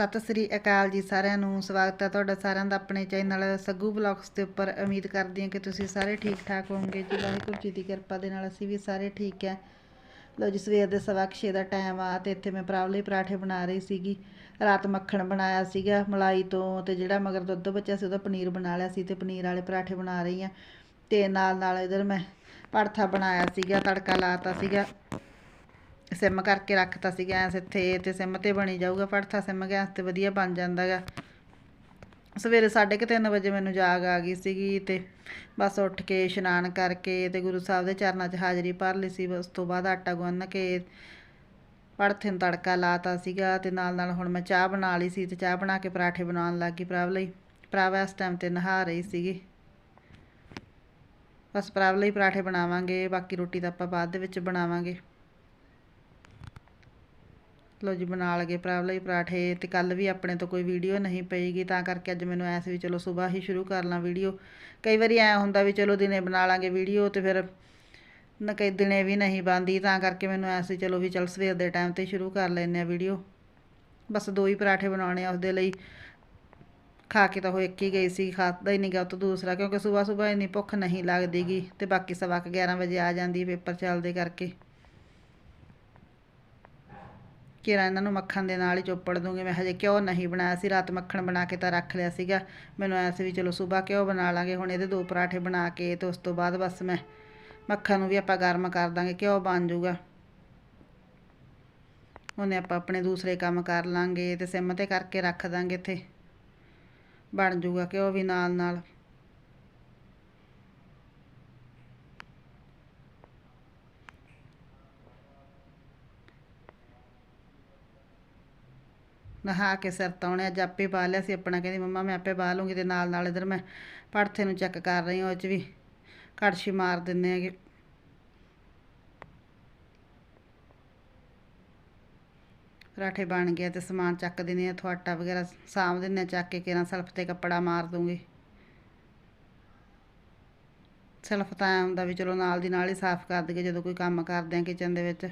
ਸਤਿ ਸ੍ਰੀ ਅਕਾਲ ਜੀ ਸਾਰਿਆਂ ਨੂੰ, ਸਵਾਗਤ ਹੈ ਤੁਹਾਡਾ ਸਾਰਿਆਂ ਦਾ ਆਪਣੇ ਚੈਨਲ ਸੱਗੂ ਬਲੌਗਸ ਦੇ ਉੱਪਰ। ਉਮੀਦ ਕਰਦੀ ਹਾਂ ਕਿ ਤੁਸੀਂ ਸਾਰੇ ਠੀਕ ਠਾਕ ਹੋਵੋਗੇ ਜੀ। ਵਾਹਿਗੁਰੂ ਜੀ ਦੀ ਕਿਰਪਾ ਦੇ ਨਾਲ ਅਸੀਂ ਵੀ ਸਾਰੇ ਠੀਕ ਹੈ। ਲੋ ਜੀ, ਸਵੇਰ ਦੇ ਸਵਾ ਕੁ ਛੇ ਦਾ ਟਾਈਮ ਆ ਤੇ ਇੱਥੇ ਮੈਂ ਪਰਾਵਲੇ ਪਰਾਠੇ ਬਣਾ ਰਹੀ ਸੀਗੀ। ਰਾਤ ਮੱਖਣ ਬਣਾਇਆ ਸੀਗਾ ਮਲਾਈ ਤੋਂ ਤੇ ਜਿਹੜਾ ਮਗਰ ਦੁੱਧ ਬਚਿਆ ਸੀ ਉਹਦਾ ਪਨੀਰ ਬਣਾ ਲਿਆ ਸੀ ਤੇ ਪਨੀਰ ਵਾਲੇ ਪਰਾਠੇ ਬਣਾ ਰਹੀ ਆ ਤੇ ਨਾਲ ਨਾਲ ਇਧਰ ਮੈਂ ਪਰਥਾ ਬਣਾਇਆ ਸੀਗਾ, ਤੜਕਾ ਲਾਤਾ ਸੀਗਾ। ਸਿਮ ਕਰਕੇ ਰੱਖਤਾ ਸੀ ਗੈਸ ਇੱਥੇ ਤੇ ਸਿਮ ਤੇ ਬਣੀ ਜਾਊਗਾ ਪੜਥਾ ਸਿਮ ਗੈਸ ਤੇ ਵਧੀਆ ਬਣ ਜਾਂਦਾਗਾ। ਸਵੇਰੇ 3:30 ਵਜੇ ਮੈਨੂੰ ਜਾਗ ਆ ਗਈ ਸੀਗੀ ਤੇ ਬਸ ਉੱਠ ਕੇ ਇਸ਼ਨਾਨ ਕਰਕੇ ਤੇ ਗੁਰੂ ਸਾਹਿਬ ਦੇ ਚਰਨਾਂ 'ਚ ਹਾਜ਼ਰੀ ਭਰ ਲਈ ਸੀ, ਉਸ ਤੋਂ ਬਾਅਦ ਆਟਾ ਗੁੰਨ ਕੇ ਪੜਥੇ ਨੂੰ ਤੜਕਾ ਲਾਤਾ ਸੀਗਾ ਤੇ ਨਾਲ ਨਾਲ ਹੁਣ ਮੈਂ ਚਾਹ ਬਣਾ ਲਈ ਸੀ ਤੇ ਚਾਹ ਬਣਾ ਕੇ ਪਰਾਠੇ ਬਣਾਉਣ ਲੱਗ ਗਈ ਪ੍ਰਭ ਲਈ। ਪ੍ਰਭ ਇਸ ਟਾਈਮ ਤੇ ਨਹਾ ਰਹੀ ਸੀਗੀ। ਬਸ ਪ੍ਰਭ ਲਈ ਪਰਾਠੇ ਬਣਾਵਾਂਗੇ, ਬਾਕੀ ਰੋਟੀ ਤਾਂ ਆਪਾਂ ਬਾਅਦ ਦੇ ਵਿੱਚ ਬਣਾਵਾਂਗੇ। ਲੋ ਜੀ, ਬਣਾ ਲਗੇ ਪ੍ਰਭ ਲਈ ਪਰਾਠੇ ਤੇ ਕੱਲ ਵੀ ਆਪਣੇ ਤੋਂ ਕੋਈ ਵੀਡੀਓ ਨਹੀਂ ਪਈਗੀ, ਤਾਂ ਕਰਕੇ ਅੱਜ ਮੈਨੂੰ ਐਸ ਵੀ ਚਲੋ ਸਵੇਰ ਹੀ ਸ਼ੁਰੂ ਕਰ ਲਾਂ ਵੀਡੀਓ। ਕਈ ਵਾਰੀ ਐ ਹੁੰਦਾ ਵੀ ਚਲੋ ਦਿਨੇ ਬਣਾ ਲਾਂਗੇ ਵੀਡੀਓ ਤੇ ਫਿਰ ਨਾ ਕਈ ਦਿਨੇ ਵੀ ਨਹੀਂ ਬਣਦੀ, ਤਾਂ ਕਰਕੇ ਮੈਨੂੰ ਐਸ ਵੀ ਚਲੋ ਵੀ ਚਲ ਸਵੇਰ ਦੇ ਟਾਈਮ ਤੇ ਸ਼ੁਰੂ ਕਰ ਲੈਨੇ ਆ ਵੀਡੀਓ। ਬਸ ਦੋ ਹੀ ਪਰਾਠੇ ਬਣਾਉਣੇ ਆ ਉਸਦੇ ਲਈ। ਖਾ ਕੇ ਤਾਂ ਉਹ ਇੱਕ ਹੀ ਗਈ ਸੀ ਖਾਦਾ ਹੀ ਨਹੀਂ ਗਿਆ ਉਹ ਤੋਂ ਦੂਸਰਾ, ਕਿਉਂਕਿ ਸਵੇਰ ਸਵੇਰ ਇੰਨੀ ਭੁੱਖ ਨਹੀਂ ਲੱਗਦੀਗੀ ਤੇ ਬਾਕੀ ਸਵਾ ਕੁ 11 ਵਜੇ ਆ ਜਾਂਦੀ, ਪੇਪਰ ਚੱਲਦੇ ਕਰਕੇ। ਕਿਰਾ ਇਹਨਾਂ ਨੂੰ ਮੱਖਣ ਦੇ ਨਾਲ ਹੀ ਚੋਪੜ ਦੂੰਗੀ। ਮੈਂ ਹਜੇ ਘਿਓ ਨਹੀਂ ਬਣਾਇਆ ਸੀ, ਰਾਤ ਮੱਖਣ ਬਣਾ ਕੇ ਤਾਂ ਰੱਖ ਲਿਆ ਸੀਗਾ। ਮੈਨੂੰ ਐਸੇ ਵੀ ਚਲੋ ਸਵੇਰ ਘਿਓ ਬਣਾ ਲਾਂਗੇ, ਹੁਣ ਇਹਦੇ ਦੋ ਪਰਾਠੇ ਬਣਾ ਕੇ ਤੇ ਉਸ ਤੋਂ ਬਾਅਦ ਬਸ ਮੈਂ ਮੱਖਣ ਨੂੰ ਵੀ ਆਪਾਂ ਗਰਮ ਕਰ ਦਾਂਗੇ, ਘਿਓ ਬਣ ਜਾਊਗਾ ਉਹਨੇ ਆਪਾਂ ਆਪਣੇ ਦੂਸਰੇ ਕੰਮ ਕਰ ਲਾਂਗੇ ਤੇ ਸਿਮ ਤੇ ਕਰਕੇ ਰੱਖ ਦਾਂਗੇ ਇੱਥੇ। ਬਣ ਜਾਊਗਾ ਘਿਓ ਵੀ ਨਾਲ ਨਾਲ ਨਹਾ ਕੇ ਸਿਰ ਧੋਣੇ, ਅੱਜ ਆਪੇ ਪਾ ਲਿਆ ਸੀ ਆਪਣਾ, ਕਹਿੰਦੀ ਮੰਮਾ ਮੈਂ ਆਪੇ ਪਾ ਲੂੰਗੀ ਤੇ ਨਾਲ ਨਾਲ ਇਧਰ ਮੈਂ ਪੜਥੇ ਨੂੰ ਚੈੱਕ ਕਰ ਰਹੀ ਹਾਂ ਉਹ ਚ ਵੀ ਕੜਛੀ ਮਾਰ ਦਿੰਨੇ ਹੈਗੇ। ਪਰਾਠੇ ਬਣ ਗਿਆ ਤੇ ਸਮਾਨ ਚੱਕ ਦਿੰਦੇ ਆ ਆਟਾ ਵਗੈਰਾ ਸਾਂਭ ਦਿੰਦੇ ਆ ਚੱਕ ਕੇ ਕਿਰਾਂ ਸਲਫ ਤੇ ਕੱਪੜਾ ਮਾਰ ਦੂੰਗੀ। ਸਲਫ ਤਾਂ ਐਂ ਹੁੰਦਾ ਵੀ ਚਲੋ ਨਾਲ ਦੀ ਨਾਲ ਹੀ ਸਾਫ਼ ਕਰ ਦਈਏ, ਜਦੋਂ ਕੋਈ ਕੰਮ ਕਰਦੇ ਆ ਕਿਚਨ ਦੇ ਵਿੱਚ।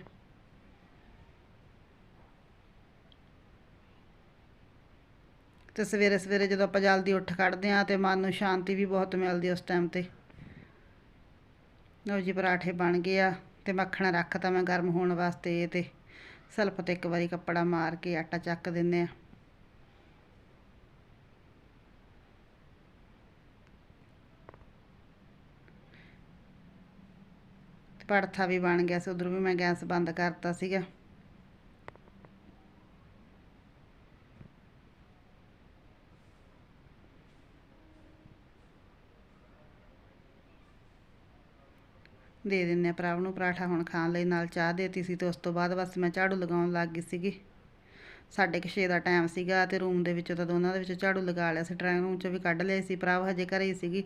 ਤੇ ਸਵੇਰੇ ਸਵੇਰੇ ਜਦੋਂ ਆਪਾਂ ਜਲਦੀ ਉੱਠ ਖੜਦੇ ਆ ਤੇ ਮਨ ਨੂੰ ਸ਼ਾਂਤੀ ਵੀ ਬਹੁਤ ਮਿਲਦੀ ਉਸ ਟਾਈਮ ਤੇ। ਲਓ ਜੀ ਪਰਾਠੇ ਬਣ ਗਏ ਆ ਤੇ ਮੱਖਣ ਰੱਖਤਾ ਮੈਂ ਗਰਮ ਹੋਣ ਵਾਸਤੇ ਤੇ ਸਲਫ ਤੇ ਇੱਕ ਵਾਰੀ ਕੱਪੜਾ ਮਾਰ ਕੇ ਆਟਾ ਚੱਕ ਦਿੰਨੇ ਆ ਤੇ ਪੜਥਾ ਵੀ ਬਣ ਗਿਆ ਸੀ, ਉਧਰ ਵੀ ਮੈਂ ਗੈਸ ਬੰਦ ਕਰਤਾ ਸੀਗਾ। ਦੇ ਦਿੰਨੇ ਆ ਪ੍ਰਭ ਨੂੰ ਪਰਾਠਾ ਹੁਣ ਖਾਣ ਲਈ ਨਾਲ ਚਾਹ ਦੇਤੀ ਸੀ ਤੇ ਉਸ ਤੋਂ ਬਾਅਦ ਬਸ ਮੈਂ ਝਾੜੂ ਲਗਾਉਣ ਲੱਗ ਗਈ ਸੀਗੀ। ਸਾਡੇ ਕੁ ਛੇ ਦਾ ਟਾਈਮ ਸੀਗਾ ਤੇ ਰੂਮ ਦੇ ਵਿੱਚੋਂ ਤਾਂ ਦੋਨਾਂ ਦੇ ਵਿੱਚ ਝਾੜੂ ਲਗਾ ਲਿਆ ਸੀ। ਡਰਾਇੰਗ ਰੂਮ ਚੋਂ ਵੀ ਕੱਢ ਲਿਆ ਸੀ ਪ੍ਰਭ ਹਜੇ ਘਰੇ ਹੀ ਸੀਗੀ।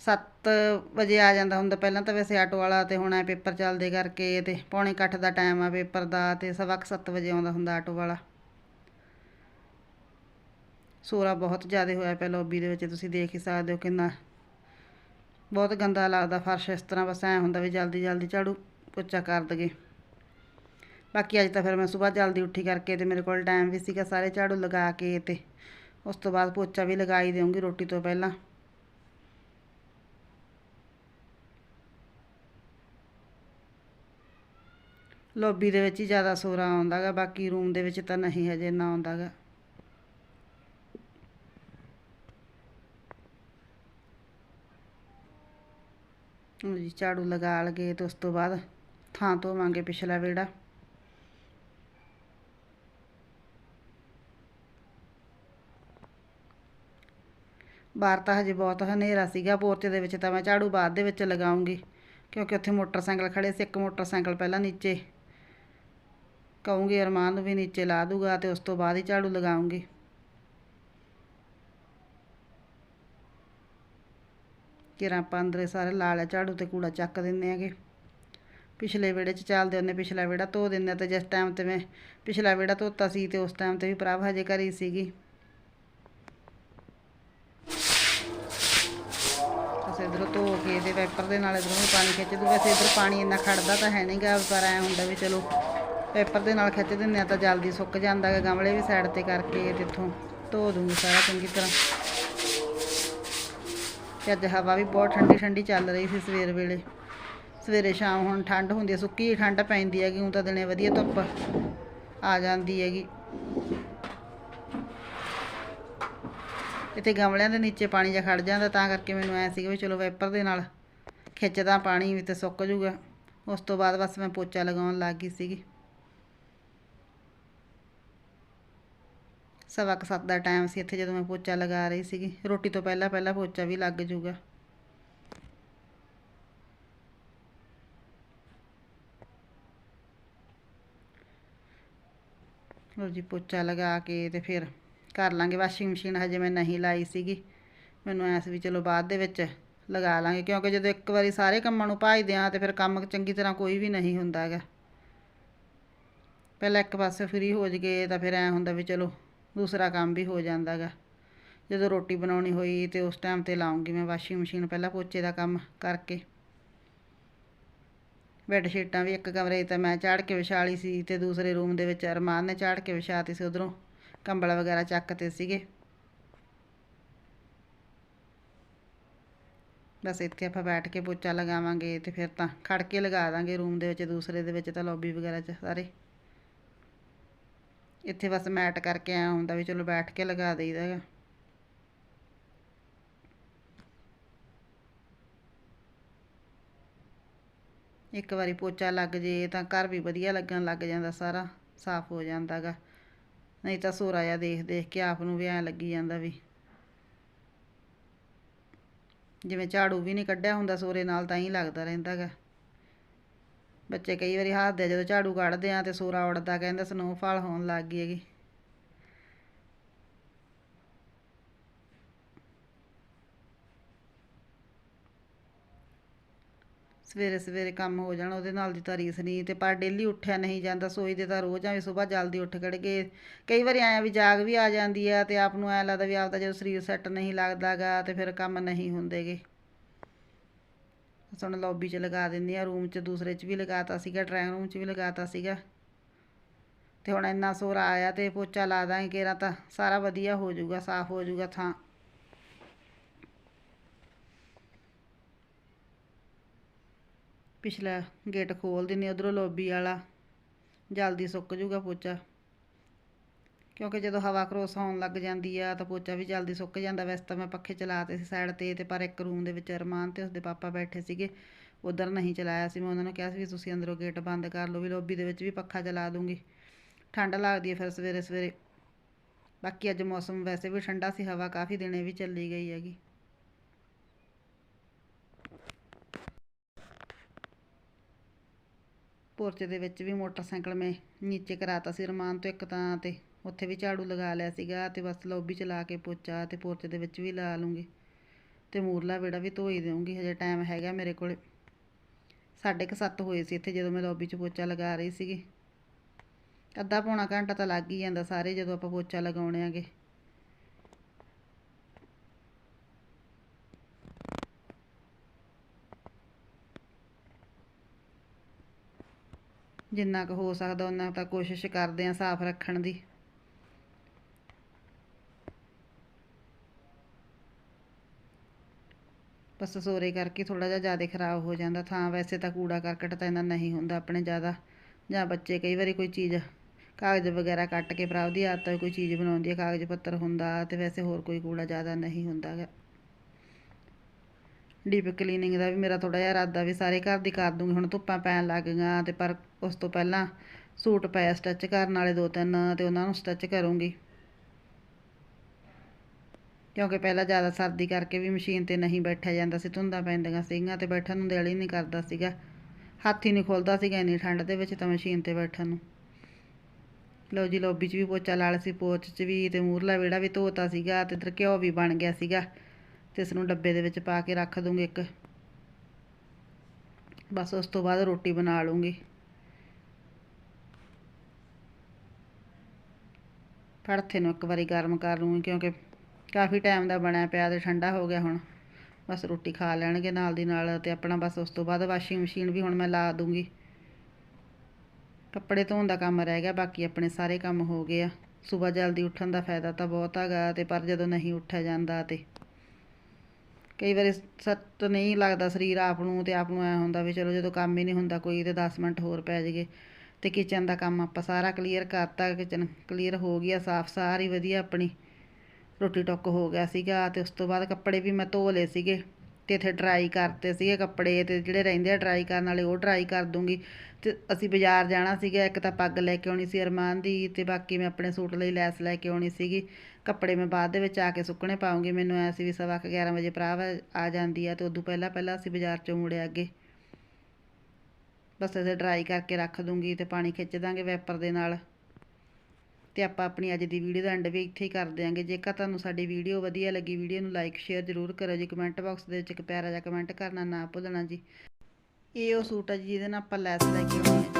7 ਵਜੇ ਆ ਜਾਂਦਾ ਹੁੰਦਾ, ਪਹਿਲਾਂ ਤਾਂ ਵੈਸੇ ਆਟੋ ਵਾਲਾ ਤੇ ਹੁਣ ਐ ਪੇਪਰ ਚੱਲਦੇ ਕਰਕੇ ਤੇ ਪੌਣੇ ਇਕੱਠ ਦਾ ਟਾਈਮ ਆ ਪੇਪਰ ਦਾ ਤੇ ਸਵਾ ਕੁ 7 ਵਜੇ ਆਉਂਦਾ ਹੁੰਦਾ ਆਟੋ ਵਾਲਾ। ਸੋਰਾ ਬਹੁਤ ਜ਼ਿਆਦਾ ਹੋਇਆ ਪਿਆ ਲੌਬੀ ਦੇ ਵਿੱਚ ਤੁਸੀਂ ਦੇਖ ਹੀ ਸਕਦੇ ਹੋ ਕਿੰਨਾ ਬਹੁਤ ਗੰਦਾ ਲੱਗਦਾ, ਫਰਸ਼ ਇਸ ਤਰ੍ਹਾਂ ਬਸ ਐ ਹੁੰਦਾ ਵੀ ਜਲਦੀ ਜਲਦੀ ਝਾੜੂ ਪੋਚਾ ਕਰ ਦਗੇ ਬਾਕੀ ਅੱਜ ਤਾਂ ਫਿਰ ਮੈਂ ਸਵੇਰ ਜਲਦੀ ਉੱਠੀ ਕਰਕੇ ਤੇ ਮੇਰੇ ਕੋਲ ਟਾਈਮ ਵੀ ਸੀਗਾ ਸਾਰੇ ਝਾੜੂ ਲਗਾ ਕੇ ਤੇ ਉਸ ਤੋਂ ਬਾਅਦ ਪੋਚਾ ਵੀ ਲਗਾਈ ਹੀ ਦੇਵਾਂਗੀ ਰੋਟੀ ਤੋਂ ਪਹਿਲਾਂ। ਲੌਬੀ ਦੇ ਵਿੱਚ ਹੀ ਜ਼ਿਆਦਾ ਸੋਰਾ ਆਉਂਦਾਗਾ ਬਾਕੀ ਰੂਮ ਦੇ ਵਿੱਚ ਤਾਂ ਨਹੀਂ ਹਜੇ ਨਾ ਆਉਂਦਾਗਾ ਲਓ ਜੀ ਝਾੜੂ ਲਗਾ ਲਗੇ ਤੇ ਉਸ ਤੋਂ ਬਾਅਦ ਥਾਂ ਧੋਵਾਂਗੇ ਪਿਛਲਾ ਵਿਹੜਾ। ਬਾਹਰ ਤਾਂ ਹਜੇ ਬਹੁਤ ਹਨੇਰਾ ਸੀਗਾ, ਪੋਰਚ ਦੇ ਵਿੱਚ ਤਾਂ ਮੈਂ ਝਾੜੂ ਬਾਅਦ ਦੇ ਵਿੱਚ ਲਗਾਉਂਗੀ, ਕਿਉਂਕਿ ਉੱਥੇ ਮੋਟਰਸਾਈਕਲ ਖੜੇ ਸੀ, ਇੱਕ ਮੋਟਰਸਾਈਕਲ ਪਹਿਲਾਂ ਨੀਚੇ। ਕਹੂੰਗੀ ਅਰਮਾਨ ਨੂੰ ਵੀ ਨੀਚੇ ਲਾ ਦੂਗਾ ਤੇ ਉਸ ਤੋਂ ਬਾਅਦ ਹੀ ਝਾੜੂ ਲਗਾਉਂਗੀ। ਕਿਰਾਂ ਆਪਾਂ ਅੰਦਰੇ ਸਾਰੇ ਲਾ ਲਿਆ ਝਾੜੂ ਤੇ ਕੂੜਾ ਚੱਕ ਦਿੰਨੇ ਆਗੇ ਪਿਛਲੇ ਵਿਹੜੇ 'ਚ ਚੱਲਦੇ ਹੁੰਦੇ, ਪਿਛਲਾ ਵਿਹੜਾ ਧੋ ਦਿੰਦੇ ਆ ਤੇ ਜਿਸ ਟਾਈਮ ਤੇ ਮੈਂ ਪਿਛਲਾ ਵਿਹੜਾ ਧੋਤਾ ਸੀ ਤੇ ਉਸ ਟਾਈਮ ਤੇ ਵੀ ਪ੍ਰਭ ਹਜੇ ਘਰੀ ਸੀਗੀ। ਅਸੀਂ ਇਧਰੋਂ ਧੋ ਕੇ ਤੇ ਵੈਪਰ ਦੇ ਨਾਲ ਇਧਰੋਂ ਪਾਣੀ ਖਿੱਚ ਦੂ ਵੈਸੇ ਇਧਰ ਪਾਣੀ ਇੰਨਾ ਖੜਦਾ ਤਾਂ ਹੈ ਨਹੀਂਗਾ ਪਰ ਐ ਹੁੰਦਾ ਵੀ ਚਲੋ ਪੇਪਰ ਦੇ ਨਾਲ ਖਿੱਚ ਦਿੰਦੇ ਆ ਤਾਂ ਜਲਦੀ ਸੁੱਕ ਜਾਂਦਾ ਗਾ। ਗਮਲੇ ਵੀ ਸਾਈਡ ਤੇ ਕਰਕੇ ਤੇ ਇੱਥੋਂ ਧੋ ਦੂੰਗੀ ਸਾਰਾ ਚੰਗੀ ਤਰ੍ਹਾਂ। ਤੇ ਅੱਜ ਹਵਾ ਵੀ ਬਹੁਤ ਠੰਡੀ ਠੰਡੀ ਚੱਲ ਰਹੀ ਸੀ ਸਵੇਰ ਵੇਲੇ। ਸਵੇਰੇ ਸ਼ਾਮ ਹੁਣ ਠੰਡ ਹੁੰਦੀ ਹੈ ਸੁੱਕੀ ਠੰਡ ਪੈਂਦੀ ਹੈਗੀ ਹੁਣ ਤਾਂ ਦਿਨੇ ਵਧੀਆ ਧੁੱਪ ਆ ਜਾਂਦੀ ਹੈਗੀ। ਇੱਥੇ ਗਮਲਿਆਂ ਦੇ ਨੀਚੇ ਪਾਣੀ ਜਿਹਾ ਖੜ ਜਾਂਦਾ, ਤਾਂ ਕਰਕੇ ਮੈਨੂੰ ਐ ਸੀਗਾ ਵੀ ਚਲੋ ਵਾਈਪਰ ਦੇ ਨਾਲ ਖਿੱਚਦਾ ਪਾਣੀ ਵੀ ਤੇ ਸੁੱਕ ਜੂਗਾ। ਉਸ ਤੋਂ ਬਾਅਦ ਬਸ ਮੈਂ ਪੋਚਾ ਲਗਾਉਣ ਲੱਗ ਗਈ ਸੀਗੀ। ਸਵਾ ਕੁ ਸੱਤ ਦਾ ਟਾਈਮ ਸੀ ਇੱਥੇ ਜਦੋਂ ਮੈਂ ਪੋਚਾ ਲਗਾ ਰਹੀ ਸੀਗੀ। ਰੋਟੀ ਤੋਂ ਪਹਿਲਾਂ ਪਹਿਲਾਂ ਪੋਚਾ ਵੀ ਲੱਗ ਜੂਗਾ ਲਓ ਜੀ, ਪੋਚਾ ਲਗਾ ਕੇ ਤੇ ਫਿਰ ਕਰ ਲਾਂਗੇ। ਵਾਸ਼ਿੰਗ ਮਸ਼ੀਨ ਹਜੇ ਮੈਂ ਨਹੀਂ ਲਾਈ ਸੀਗੀ। ਮੈਨੂੰ ਐਸ ਵੀ ਚਲੋ ਬਾਅਦ ਦੇ ਵਿੱਚ ਲਗਾ ਲਾਂਗੇ। ਕਿਉਂਕਿ ਜਦੋਂ ਇੱਕ ਵਾਰੀ ਸਾਰੇ ਕੰਮਾਂ ਨੂੰ ਭਾਜਦੇ ਆ ਤੇ ਫਿਰ ਕੰਮ ਚੰਗੀ ਤਰ੍ਹਾਂ ਕੋਈ ਵੀ ਨਹੀਂ ਹੁੰਦਾ ਹੈਗਾ। ਪਹਿਲਾਂ ਇੱਕ ਪਾਸੇ ਫ੍ਰੀ ਹੋ ਜਗੇ ਤਾਂ ਫਿਰ ਐ ਹੁੰਦਾ ਵੀ ਚਲੋ ਦੂਸਰਾ ਕੰਮ ਵੀ ਹੋ ਜਾਂਦਾ ਗਾ ਜਦੋਂ ਰੋਟੀ ਬਣਾਉਣੀ ਹੋਈ ਤੇ ਉਸ ਟਾਈਮ ਤੇ ਲਾਉਂਗੀ ਮੈਂ ਵਾਸ਼ਿੰਗ ਮਸ਼ੀਨ ਪਹਿਲਾਂ ਪੋਚੇ ਦਾ ਕੰਮ ਕਰਕੇ। ਬੈੱਡ ਸ਼ੀਟਾਂ ਵੀ ਇੱਕ ਕਮਰੇ ਤਾਂ ਮੈਂ ਚਾੜ ਕੇ ਵਿਛਾ ਲਈ ਸੀ ਤੇ ਦੂਸਰੇ ਰੂਮ ਦੇ ਵਿੱਚ ਅਰਮਾਨ ਨੇ ਚਾੜ ਕੇ ਵਿਛਾਤੀ ਸੀ ਉਧਰੋਂ। ਕੰਬਲ ਵਗੈਰਾ ਚੱਕਤੇ ਸੀਗੇ। ਬਸ ਇੱਥੇ ਆਪਾਂ ਬੈਠ ਕੇ ਪੋਚਾ ਲਗਾਵਾਂਗੇ ਤੇ ਫਿਰ ਤਾਂ ਖੜ ਕੇ ਲਗਾ ਦਾਂਗੇ ਰੂਮ ਦੇ ਵਿੱਚ, ਦੂਸਰੇ ਦੇ ਵਿੱਚ ਤਾਂ ਲੌਬੀ ਵਗੈਰਾ 'ਚ ਸਾਰੇ। ਇੱਥੇ ਬਸ ਮੈਟ ਕਰਕੇ ਆਇਆ ਹੁੰਦਾ ਵੀ ਚਲੋ ਬੈਠ ਕੇ ਲਗਾ ਦੇਈਦਾ ਹੈਗਾ। ਇੱਕ ਵਾਰੀ ਪੋਚਾ ਲੱਗ ਜੇ ਤਾਂ ਘਰ ਵੀ ਵਧੀਆ ਲੱਗਣ ਲੱਗ ਜਾਂਦਾ ਸਾਰਾ, ਸਾਫ਼ ਹੋ ਜਾਂਦਾ ਜਾਂਦਾਗਾ ਨਹੀਂ ਤਾਂ ਸੋਰਾ ਜਿਹਾ ਦੇਖ ਦੇਖ ਕੇ ਆਪ ਨੂੰ ਵੀ ਐਂ ਲੱਗੀ ਜਾਂਦਾ ਵੀ। ਜਿਵੇਂ ਝਾੜੂ ਵੀ ਨਹੀਂ ਕੱਢਿਆ ਹੁੰਦਾ ਸੋਰੇ ਨਾਲ ਤਾਂ ਹੀ ਲੱਗਦਾ ਰਹਿੰਦਾ ਰਹਿੰਦਾਗਾ ਬੱਚੇ ਕਈ ਵਾਰੀ ਹੱਸਦੇ ਆ, ਜਦੋਂ ਝਾੜੂ ਕੱਢਦੇ ਆ ਤੇ ਸੋਰਾ ਉੜਦਾ, ਕਹਿੰਦੇ ਸਨੋਫਾਲ ਹੋਣ ਲੱਗ ਗਈ ਹੈਗੀ। ਸਵੇਰੇ ਸਵੇਰੇ ਕੰਮ ਹੋ ਜਾਣਾ, ਉਹਦੇ ਨਾਲ ਦੀ ਤਾਂ ਰੀਸ ਨਹੀਂ, ਤੇ ਪਰ ਡੇਲੀ ਉੱਠਿਆ ਨਹੀਂ ਜਾਂਦਾ, ਸੋਈਦੇ ਤਾਂ ਰੋਜ਼ ਆ ਵੀ ਸਵੇਰ ਜਲਦੀ ਉੱਠ ਖੜ ਗਏ। ਕਈ ਵਾਰੀ ਆਇਆ ਵੀ ਜਾਗ ਵੀ ਆ ਜਾਂਦੀ ਆ, ਤੇ ਆਪ ਨੂੰ ਐ ਲੱਗਦਾ ਵੀ ਆਪਦਾ ਜਦੋਂ ਸਰੀਰ ਸੈੱਟ ਨਹੀਂ ਲੱਗਦਾਗਾ, ਤੇ ਫਿਰ ਕੰਮ ਨਹੀਂ ਹੁੰਦੇਗੇ। ਹੁਣ ਲੌਬੀ 'ਚ ਲਗਾ ਦਿੰਦੇ ਆ ਰੂਮ 'ਚ ਦੂਸਰੇ 'ਚ ਵੀ ਲਗਾਤਾ ਸੀਗਾ ਡਰਾਇੰਗ ਰੂਮ 'ਚ ਵੀ ਲਗਾਤਾ ਸੀਗਾ। ਤੇ ਹੁਣ ਇੰਨਾ ਸੋਰਾ ਆਇਆ ਤੇ ਪੋਚਾ ਲਾ ਦਾਂਗੇ ਕੇਰਾ ਤਾਂ ਸਾਰਾ ਵਧੀਆ ਹੋ ਜਾਊਗਾ, ਸਾਫ਼ ਹੋ ਜਾਊਗਾ ਥਾਂ। ਪਿਛਲਾ ਗੇਟ ਖੋਲ ਦਿੰਨੀ ਉਧਰੋਂ ਲੌਬੀ ਵਾਲਾ। ਜਲਦੀ ਸੁੱਕ ਜੂਗਾ ਪੋਚਾ। ਕਿਉਂਕਿ ਜਦੋਂ ਹਵਾ ਕਰੋਸ ਹੋਣ ਲੱਗ ਜਾਂਦੀ ਆ ਤਾਂ ਪੋਚਾ ਵੀ ਜਲਦੀ ਸੁੱਕ ਜਾਂਦਾ। ਵੈਸੇ ਤਾਂ ਮੈਂ ਪੱਖੇ ਚਲਾਤੇ ਸੀ ਸਾਈਡ ਤੇ ਤੇ ਪਰ ਇੱਕ ਰੂਮ ਦੇ ਵਿੱਚ ਅਰਮਾਨ ਤੇ ਉਸਦੇ ਪਾਪਾ ਬੈਠੇ ਸੀਗੇ। ਉਧਰ ਨਹੀਂ ਚਲਾਇਆ ਸੀ ਮੈਂ, ਉਹਨਾਂ ਨੂੰ ਕਿਹਾ ਸੀ ਵੀ ਤੁਸੀਂ ਅੰਦਰੋਂ ਗੇਟ ਬੰਦ ਕਰ ਲਓ ਵੀ ਲੌਬੀ ਦੇ ਵਿੱਚ ਵੀ ਪੱਖਾ ਚਲਾ ਦੂੰਗੀ। ਠੰਡ ਲੱਗਦੀ ਹੈ ਫਿਰ ਸਵੇਰੇ ਸਵੇਰੇ। ਬਾਕੀ ਅੱਜ ਮੌਸਮ ਵੈਸੇ ਵੀ ਠੰਡਾ ਸੀ, ਹਵਾ ਕਾਫੀ ਦਿਨੇ ਵੀ ਚੱਲੀ ਗਈ ਹੈਗੀ। ਪੋਰਚੇ ਦੇ ਵਿੱਚ ਵੀ ਮੋਟਰਸਾਈਕਲ ਮੈਂ ਨੀਚੇ ਕਰਾਤਾ ਸੀ ਰਮਾਨ ਤੋਂ ਇੱਕ ਤਾਂ ਤੇ। ਉੱਥੇ ਵੀ ਝਾੜੂ ਲਗਾ ਲਿਆ ਸੀਗਾ ਤੇ ਬਸ ਲੌਬੀ ਚ ਲਾ ਕੇ ਪੋਚਾ ਤੇ ਪੋਰਚੇ ਦੇ ਵਿੱਚ ਵੀ ਲਾ ਲੂੰਗੀ। ਤੇ ਮੂਰਲਾ ਵਿਹੜਾ ਵੀ ਧੋਈ ਹੀ ਦੇਵਾਂਗੀ ਹਜੇ ਟਾਈਮ ਹੈਗਾ ਮੇਰੇ ਕੋਲ। ਸਾਢੇ ਕੁ ਸੱਤ ਹੋਏ ਸੀ ਇੱਥੇ ਜਦੋਂ ਮੈਂ ਲੌਬੀ 'ਚ ਪੋਚਾ ਲਗਾ ਰਹੀ ਸੀਗੀ। ਅੱਧਾ ਪੌਣਾ ਘੰਟਾ ਤਾਂ ਲੱਗ ਹੀ ਜਾਂਦਾ ਸਾਰੇ ਜਦੋਂ ਆਪਾਂ ਪੋਚਾ ਲਗਾਉਣੇ ਆਗੇ। ਜਿੰਨਾ ਕੁ ਹੋ ਸਕਦਾ ਉਹਨਾਂ ਤਾਂ ਕੋਸ਼ਿਸ਼ ਕਰਦੇ ਆ ਸਾਫ਼ ਰੱਖਣ ਦੀ। ਬਸ ਸੋਰੇ ਕਰਕੇ ਥੋੜਾ ਜਿਹਾ ਜ਼ਿਆਦਾ ਖਰਾਬ ਹੋ ਜਾਂਦਾ, ਥਾਂ ਵੈਸੇ ਤਾਂ ਕੂੜਾ ਕਰਕਟ ਤਾਂ ਇਹਨਾਂ ਨਹੀਂ ਹੁੰਦਾ ਆਪਣੇ ਜ਼ਿਆਦਾ, ਜਾਂ ਬੱਚੇ ਕਈ ਵਾਰੀ ਕੋਈ ਚੀਜ਼ ਕਾਗਜ਼ ਵਗੈਰਾ ਕੱਟ ਕੇ ਭਰਾ ਦੀ ਆਦਤ ਕੋਈ ਚੀਜ਼ ਬਣਾਉਂਦੀ ਹੈ, ਕਾਗਜ਼ ਪੱਤਰ ਹੁੰਦਾ ਤੇ ਵੈਸੇ ਹੋਰ ਕੋਈ ਕੂੜਾ ਜ਼ਿਆਦਾ ਨਹੀਂ ਹੁੰਦਾ ਗਾ। ਡੀਪ ਕਲੀਨਿੰਗ ਦਾ ਵੀ ਮੇਰਾ ਥੋੜਾ ਜਿਹਾ ਇਰਾਦਾ ਵੀ ਸਾਰੇ ਘਰ ਦੀ ਕਰ ਦੂੰਗੀ, ਹੁਣ ਧੁੱਪਾਂ ਪੈਣ ਲੱਗ ਗਈਆਂ ਤੇ ਪਰ ਉਸ ਤੋਂ ਪਹਿਲਾਂ ਸੂਟ ਪਾਇਆ ਸਟਿਚ ਕਰਨ ਵਾਲੇ ਦੋ ਤਿੰਨ ਤੇ ਉਹਨਾਂ ਨੂੰ ਸਟਿਚ ਕਰੂੰਗੀ। ਕਿਉਂਕਿ ਪਹਿਲਾਂ ਜ਼ਿਆਦਾ ਸਰਦੀ ਕਰਕੇ ਵੀ ਮਸ਼ੀਨ ਤੇ ਨਹੀਂ ਬੈਠਿਆ ਜਾਂਦਾ ਸੀ, ਧੁੰਦਾਂ ਪੈਂਦੀਆਂ ਸੀਗੀਆਂ ਤੇ ਬੈਠਣ ਨੂੰ ਦਿਲ ਹੀ ਨਹੀਂ ਕਰਦਾ ਸੀਗਾ। ਹੱਥ ਹੀ ਨਹੀਂ ਖੁੱਲਦਾ ਸੀਗਾ ਇੰਨੀ ਠੰਡ ਦੇ ਵਿੱਚ ਤਾਂ ਮਸ਼ੀਨ ਤੇ ਬੈਠਣ ਨੂੰ। ਲਓ ਜੀ, ਲੋਬੀ 'ਚ ਵੀ ਪੋਚਾ ਲਾ ਲਿਆ ਸੀ, ਪੋਚ 'ਚ ਵੀ ਤੇ ਮੂਰਲਾ ਵਿਹੜਾ ਵੀ ਧੋਤਾ ਸੀਗਾ ਤੇ ਇੱਧਰ ਘਿਓ ਵੀ ਬਣ ਗਿਆ ਸੀਗਾ। ਤੇ ਇਸ ਨੂੰ ਡੱਬੇ ਦੇ ਵਿੱਚ ਪਾ ਕੇ ਰੱਖ ਦੂੰਗੀ ਇੱਕ। ਬਸ ਉਸ ਤੋਂ ਬਾਅਦ ਰੋਟੀ ਬਣਾ ਲੂੰਗੀ। ਪੜਥੇ ਨੂੰ ਇੱਕ ਵਾਰੀ ਗਰਮ ਕਰ ਲੂੰਗੀ ਕਿਉਂਕਿ ਕਾਫੀ ਟਾਈਮ ਦਾ ਬਣਿਆ ਪਿਆ ਤੇ ਠੰਡਾ ਹੋ ਗਿਆ ਹੁਣ। ਬਸ ਰੋਟੀ ਖਾ ਲੈਣਗੇ ਨਾਲ ਦੀ ਨਾਲ ਤੇ ਆਪਣਾ ਬਸ ਉਸ ਤੋਂ ਬਾਅਦ ਵਾਸ਼ਿੰਗ ਮਸ਼ੀਨ ਵੀ ਹੁਣ ਮੈਂ ਲਾ ਦੂੰਗੀ। ਕੱਪੜੇ ਧੋਣ ਦਾ ਕੰਮ ਰਹਿ ਗਿਆ, ਬਾਕੀ ਆਪਣੇ ਸਾਰੇ ਕੰਮ ਹੋ ਗਏ ਆ। ਸਵੇਰ ਜਲਦੀ ਉੱਠਣ ਦਾ ਫਾਇਦਾ ਤਾਂ ਬਹੁਤ ਹੈਗਾ ਤੇ ਪਰ ਜਦੋਂ ਨਹੀਂ ਉੱਠਿਆ ਜਾਂਦਾ ਤੇ ਕਈ ਵਾਰੀ ਸੱਤ ਨਹੀਂ ਲੱਗਦਾ ਸਰੀਰ ਆਪ ਨੂੰ ਤੇ ਆਪ ਨੂੰ ਐ ਹੁੰਦਾ ਵੀ ਚਲੋ ਜਦੋਂ ਕੰਮ ਹੀ ਨਹੀਂ ਹੁੰਦਾ ਕੋਈ ਤੇ 10 ਮਿੰਟ ਹੋਰ ਪੈ ਜਾਈਏ। ਤੇ ਕਿਚਨ ਦਾ ਕੰਮ ਆਪਾਂ ਸਾਰਾ ਕਲੀਅਰ ਕਰਤਾ ਕਿਚਨ ਕਲੀਅਰ ਹੋ ਗਿਆ, ਸਾਫ਼ ਸਾਰੀ ਵਧੀਆ ਆਪਣੀ। ਰੋਟੀ ਟੁੱਕ ਹੋ ਗਿਆ ਸੀਗਾ ਤੇ ਉਸ ਤੋਂ ਬਾਅਦ ਕੱਪੜੇ ਵੀ ਮੈਂ ਧੋ ਲਏ ਸੀਗੇ ਤੇ ਇੱਥੇ ਡਰਾਈ ਕਰਤੇ ਸੀਗੇ ਕੱਪੜੇ ਤੇ ਜਿਹੜੇ ਰਹਿੰਦੇ ਆ ਡਰਾਈ ਕਰਨ ਵਾਲੇ ਉਹ ਡਰਾਈ ਕਰ ਦੂੰਗੀ ਤੇ ਅਸੀਂ ਬਾਜ਼ਾਰ ਜਾਣਾ ਸੀਗਾ, ਇੱਕ ਤਾਂ ਪੱਗ ਲੈ ਕੇ ਆਉਣੀ ਸੀ ਅਰਮਾਨ ਦੀ ਤੇ ਬਾਕੀ ਮੈਂ ਆਪਣੇ ਸੂਟ ਲਈ ਲੈਸ ਲੈ ਕੇ ਆਉਣੀ ਸੀਗੀ। ਕੱਪੜੇ ਮੈਂ ਬਾਅਦ ਦੇ ਵਿੱਚ ਆ ਕੇ ਸੁੱਕਣੇ ਪਾਉਂਗੀ ਮੈਨੂੰ ਐ ਸੀ ਵੀ ਸਵਾ ਕੁ 11 ਵਜੇ ਭਰਾ ਆ ਜਾਂਦੀ ਆ ਤੇ ਉਦੋਂ ਪਹਿਲਾਂ ਪਹਿਲਾਂ ਅਸੀਂ ਬਾਜ਼ਾਰ ਚੋਂ ਮੁੜਿਆ ਅੱਗੇ। ਬਸ ਇਹਦੇ ਡਰਾਈ ਕਰਕੇ ਰੱਖ ਦੂੰਗੀ ਤੇ ਪਾਣੀ ਖਿੱਚ ਦਾਂਗੇ ਵੈਪਰ ਦੇ ਨਾਲ। ਤੇ ਆਪਾਂ ਆਪਣੀ ਅੱਜ ਦੀ ਵੀਡੀਓ ਦਾ ਐਂਡ ਵੀ ਇੱਥੇ ਹੀ ਕਰ ਦਿਆਂਗੇ। ਜੇਕਰ ਤੁਹਾਨੂੰ ਸਾਡੀ ਵੀਡੀਓ ਵਧੀਆ ਲੱਗੀ, ਵੀਡੀਓ ਨੂੰ ਲਾਈਕ ਸ਼ੇਅਰ ਜ਼ਰੂਰ ਕਰੋ ਜੀ। ਕਮੈਂਟ ਬਾਕਸ ਦੇ ਵਿੱਚ ਇੱਕ ਪਿਆਰਾ ਜਿਹਾ ਕਮੈਂਟ ਕਰਨਾ ਨਾ ਭੁੱਲਣਾ ਜੀ। ਇਹ ਉਹ ਸੂਟ ਹੈ ਜੀ, ਜਿਹਦੇ ਨਾਲ ਆਪਾਂ ਲੈਸ ਲੈ ਕੇ ਆਉਣੀ ਹੈ।